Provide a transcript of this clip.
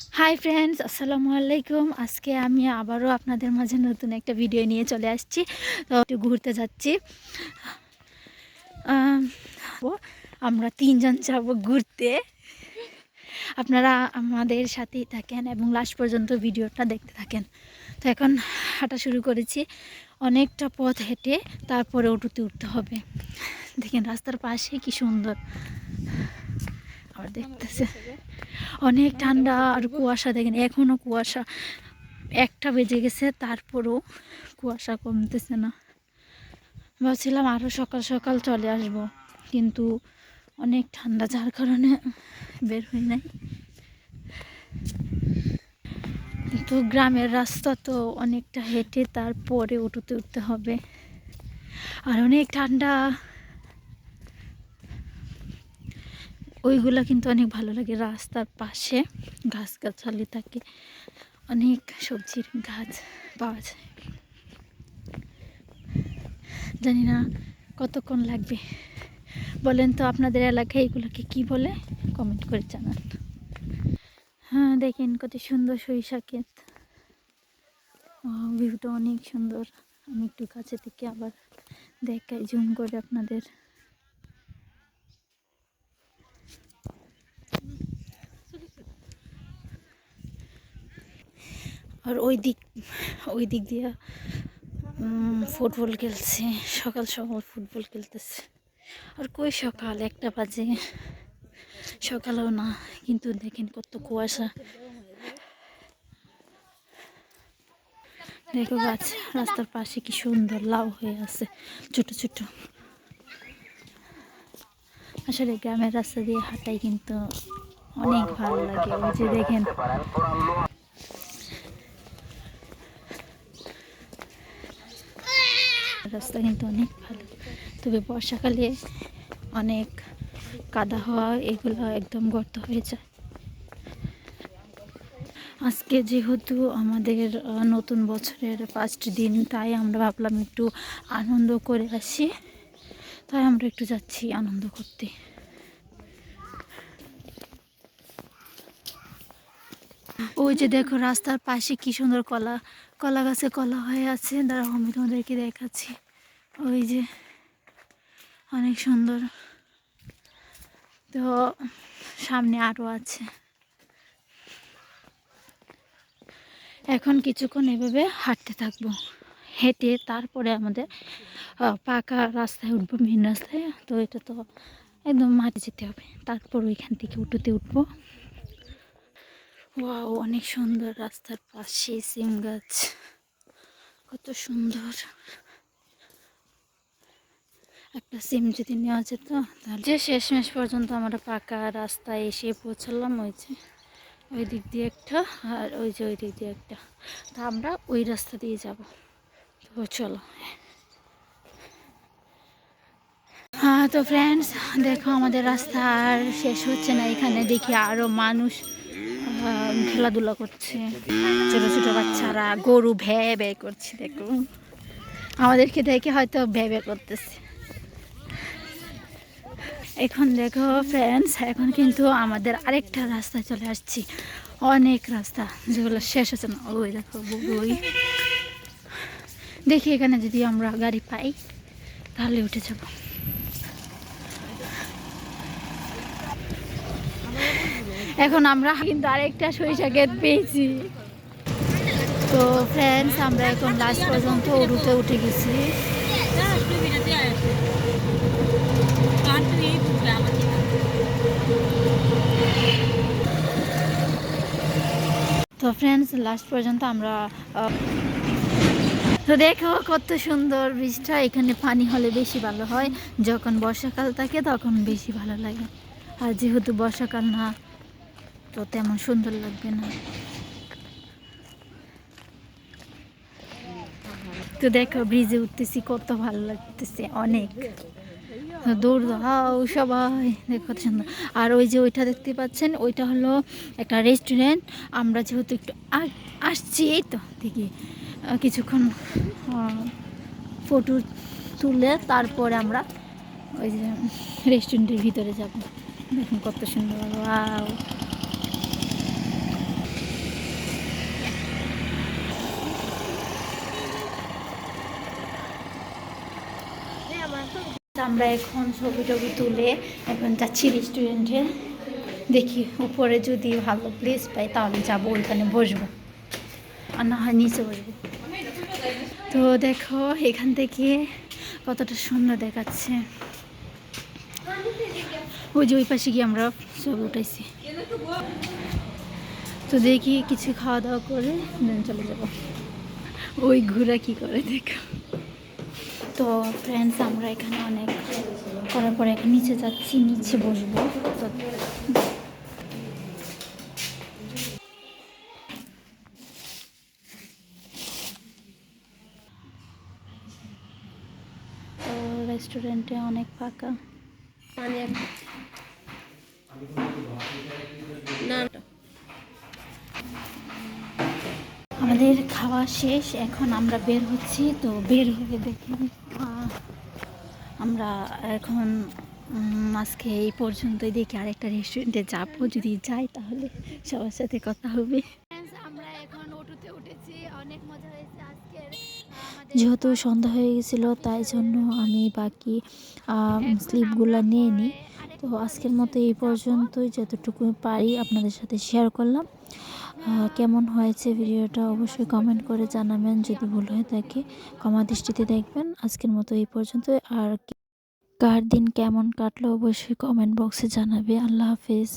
Hi friends আসসালামু আলাইকুম। আজকে আমি আবারও আপনাদের মাঝে নতুন একটা ভিডিও নিয়ে চলে আসছি। তো একটু ঘুরতে যাচ্ছি। আমরা তিনজন যাব ঘুরতে। আপনারা আমাদের সাথেই থাকেন এবং লাস্ট পর্যন্ত ভিডিওটা দেখতে থাকেন। তো এখন হাঁটা শুরু করেছি। অনেকটা পথ হেঁটে তারপরে উঠতে উঠতে হবে। দেখেন রাস্তার পাশে কি সুন্দর। আবার দেখতেছে। অনেক ঠান্ডা আর কুয়াশা দেখেন এখনও কুয়াশা। একটা বেজে গেছে তারপরেও কুয়াশা কমতেছে না। ভাবছিলাম আরও সকাল সকাল চলে আসব কিন্তু অনেক ঠান্ডা যার কারণে বের হই নাই। কিন্তু গ্রামের রাস্তা তো অনেকটা হেঁটে তারপরে উঠতে উঠতে হবে। আর অনেক ঠান্ডা ওইগুলা কিন্তু অনেক ভালো লাগে। রাস্তার পাশে গাছ গাছালি থাকে, অনেক সবজির গাছ পাওয়া যায়। জানি না কতক্ষণ লাগবে। বলেন তো আপনাদের এলাকায় এগুলোকে কি বলে? কমেন্ট করে জানান। হ্যাঁ দেখেন কত সুন্দর সরিষা ক্ষেত। ভিউটা অনেক সুন্দর। আমি একটু কাছে থেকে আবার দেখাই, জুম করে আপনাদের। আর ওই দিক ওই দিক দিয়ে ফুটবল খেলছে, সকাল সকাল ফুটবল খেলতেছে। আর কই সকাল? একটা বাজে। সকালেও না, কিন্তু দেখেন কত কুয়াশা। দেখো গাছ, রাস্তার পাশে কি সুন্দর লাউ হয়ে আছে, ছোট ছোট। আসলে গ্রামের রাস্তা দিয়ে হাঁটাই কিন্তু অনেক ভালো লাগে। ওই যে দেখেন রাস্তা কিন্তু অনেক ভালো। তবে বর্ষাকালে অনেক কাদা হওয়া, এগুলো একদম গর্ত হয়ে যায়। আজকে যেহেতু আমাদের নতুন বছরের ফার্স্ট দিন, তাই আমরা ভাবলাম একটু আনন্দ করে আসি। তাই আমরা একটু যাচ্ছি আনন্দ করতে। ওই যে দেখো রাস্তার পাশে কি সুন্দর কলা কলা গাছে কলা হয়ে আছে। দাঁড়াও, আমি তোমাদেরকে দেখাচ্ছি। ওই যে, অনেক সুন্দর। তো সামনে আরও আছে। এখন কিছুক্ষণ এভাবে হাঁটতে থাকব। হেঁটে তারপরে আমাদের পাকা রাস্তায় উঠবো, মেন রাস্তায়। তো এটা তো একদম মাঠে যেতে হবে। তারপর ওইখান থেকে উঠোতে উঠবো। ওয়াও, অনেক সুন্দর রাস্তার পাশে সিম গাছ। কত সুন্দর। একটা সিম যদি নেওয়া যেত, তাহলে যে শেষমেশ পর্যন্ত আমরা পাকা রাস্তায় এসে পৌঁছালাম ওই যে, ওই দিক দিয়ে একটা আর ওই যে ওই দিক দিয়ে একটা। তা আমরা ওই রাস্তা দিয়ে যাব। তো চলো। হ্যাঁ তো ফ্রেন্ডস দেখো আমাদের রাস্তা আর শেষ হচ্ছে না। এখানে দেখি আরও মানুষ খেলাধুলা করছে। ছোটো ছোটো বাচ্চারা গরু ভ্যা ভ্যা করছে দেখো আমাদেরকে দেখে হয়তো ভ্যা করতেছে। এখন দেখো ফ্রেন্ডস এখন কিন্তু আমাদের আরেকটা রাস্তায় চলে আসছি। অনেক রাস্তা, যেগুলো শেষ হচ্ছে না। ওই দেখো ওই দেখি এখানে যদি আমরা গাড়ি পাই, তাহলে উঠে যাব। এখন আমরা কিন্তু আরেকটা সরিষা ক্ষেত পেয়েছি। তো ফ্রেন্ডস আমরা এখন লাস্ট পর্যন্ত উড়ুতে উঠে গেছি। তো ফ্রেন্ডস লাস্ট পর্যন্ত আমরা তো দেখো কত সুন্দর বীজটা এখানে পানি হলে বেশি ভালো হয়। যখন বর্ষাকাল থাকে তখন বেশি ভালো লাগে। আর যেহেতু বর্ষাকাল না, তো তেমন সুন্দর লাগবে না। তো দেখো, ব্রিজে উঠতেছি, কত ভালো লাগতেছে, অনেক। দৌড় সবাই দেখো কত সুন্দর আর ওই যে ওইটা দেখতে পাচ্ছেন, ওইটা হলো একটা রেস্টুরেন্ট আমরা যেহেতু একটু আসছি, এই তো, দেখি কিছুক্ষণ ফটো তুলে তারপরে আমরা ওই যে রেস্টুরেন্টের ভিতরে যাব। দেখুন কত সুন্দর আমরা এখন ছবি টবি তুলে এখন যাচ্ছি রেস্টুরেন্টে দেখি উপরে যদি ভালো প্লেস পাই তাহলে যাব, ওইখানে বসবো। আর না হয় নিচে বসবো। তো দেখো, এখান থেকে কতটা সুন্দর দেখাচ্ছে। ওই যে ওই পাশে গিয়ে আমরা ছবি উঠাইছি। তো দেখি কিছু খাওয়া দাওয়া করে চলে যাব। ওই ঘোরা কি করে, দেখো। তো ফ্রেন্ডস আমরা এখানে অনেক করার পরে নিচে যাচ্ছি, নিচে বসবো। তো রেস্টুরেন্টে অনেক ফাঁকা। না। আমাদের খাওয়া শেষ এখন আমরা বের হচ্ছি। তো বের হয়ে দেখি আমরা এখন আজকে এই পর্যন্তই দেখি। আরেকটা রেস্টুরেন্টে যাব যদি যাই তাহলে সবার সাথে কথা হবে। আমরা এখন অটোতে উঠেছি। অনেক মজা হয়েছে আজকের। যেহেতু সন্ধ্যা হয়ে গেছিল তাই জন্য আমি বাকি স্লিপগুলো নিয়ে নিই। তো আজকের মতো এই পর্যন্তই। যতটুকু পারি আপনাদের সাথে শেয়ার করলাম। কেমন হয়েছে ভিডিওটা অবশ্যই কমেন্ট করে জানাবেন। যদি ভুল হয়ে থাকে, ক্ষমা দৃষ্টিতে দেখবেন। আজকের মতো এই পর্যন্ত। আর কার দিন কেমন কাটলো অবশ্যই কমেন্ট বক্সে জানাবে। আল্লাহ হাফিজ।